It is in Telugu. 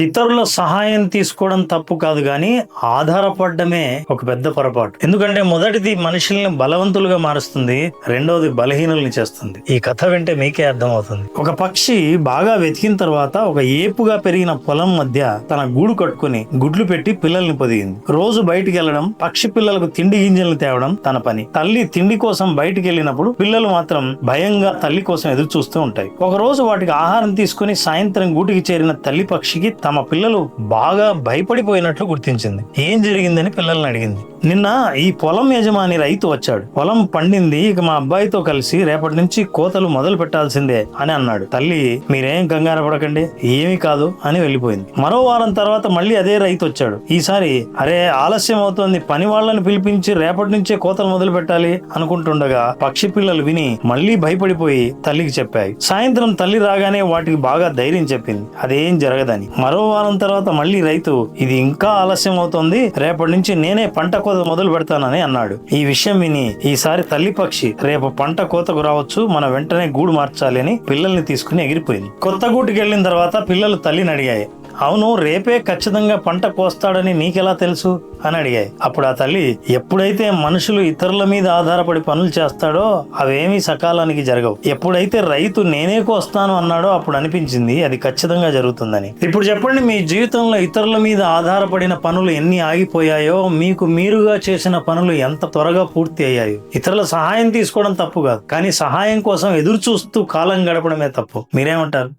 ఇతరుల సహాయం తీసుకోవడం తప్పు కాదు కానీ ఆధారపడడమే ఒక పెద్ద పొరపాటు. ఎందుకంటే మొదటిది మనుషుల్ని బలవంతులుగా మారుస్తుంది రెండవది బలహీనుల్ని చేస్తుంది. ఈ కథ వింటే మీకే అర్థమవుతుంది. ఒక పక్షి బాగా వెతికిన తర్వాత ఒక ఏపుగా పెరిగిన పొలం మధ్య తన గూడు కట్టుకుని గుడ్లు పెట్టి పిల్లల్ని పొదిగింది. రోజు బయటికి వెళ్ళడం పక్షి పిల్లలకు తిండి గింజలను తేవడం తన పని. తల్లి తిండి కోసం బయటికి వెళ్ళినప్పుడు పిల్లలు మాత్రం భయంగా తల్లి కోసం ఎదురు చూస్తూ ఉంటాయి. ఒక రోజు వాటికి ఆహారం తీసుకుని సాయంత్రం గూటికి చేరిన తల్లి పక్షికి తమ పిల్లలు బాగా భయపడిపోయినట్లు గుర్తించింది. ఏం జరిగిందని పిల్లల్ని అడిగింది. నిన్న ఈ పొలం యజమాని రైతు వచ్చాడు. పొలం పండింది ఇక మా అబ్బాయితో కలిసి రేపటి నుంచి కోతలు మొదలు పెట్టాల్సిందే అని అన్నాడు. తల్లి మీరేం కంగారు పడకండి ఏమీ కాదు అని వెళ్ళిపోయింది. మరో వారం తర్వాత మళ్ళీ అదే రైతు వచ్చాడు. ఈసారి అరే ఆలస్యం అవుతోంది పని వాళ్ళని పిలిపించి రేపటి నుంచే కోతలు మొదలు పెట్టాలి అనుకుంటుండగా పక్షి పిల్లలు విని మళ్ళీ భయపడిపోయి తల్లికి చెప్పాయి. సాయంత్రం తల్లి రాగానే వాటికి బాగా ధైర్యం చెప్పింది. అదేం జరగదని. మరో వారం తర్వాత మళ్ళీ రైతు ఇది ఇంకా ఆలస్యం అవుతోంది రేపటి నుంచి నేనే పంట కోత మొదలు పెడతానని అన్నాడు. ఈ విషయం విని ఈసారి తల్లి పక్షి రేపు పంట కోతకు రావచ్చు మన వెంటనే గూడు మార్చాలి అని పిల్లల్ని తీసుకుని ఎగిరిపోయింది. కొత్త గూటికి వెళ్ళిన తర్వాత పిల్లలు తల్లిని అడిగాయి. అవును రేపే ఖచ్చితంగా పంట కోస్తాడని నీకెలా తెలుసు? అని అడిగాయి. అప్పుడు ఆ తల్లి ఎప్పుడైతే మనుషులు ఇతరుల మీద ఆధారపడి పనులు చేస్తాడో అవేమీ సకాలానికి జరగవు. ఎప్పుడైతే రైతు నేనే కోస్తాను అన్నాడో అప్పుడు అనిపించింది అది ఖచ్చితంగా జరుగుతుందని. ఇప్పుడు చెప్పండి మీ జీవితంలో ఇతరుల మీద ఆధారపడిన పనులు ఎన్ని ఆగిపోయాయో మీకు మీరుగా చేసిన పనులు ఎంత త్వరగా పూర్తి అయ్యాయో? ఇతరుల సహాయం తీసుకోవడం తప్పు కాదు కానీ సహాయం కోసం ఎదురు చూస్తూ కాలం గడపడమే తప్పు. మీరేమంటారు?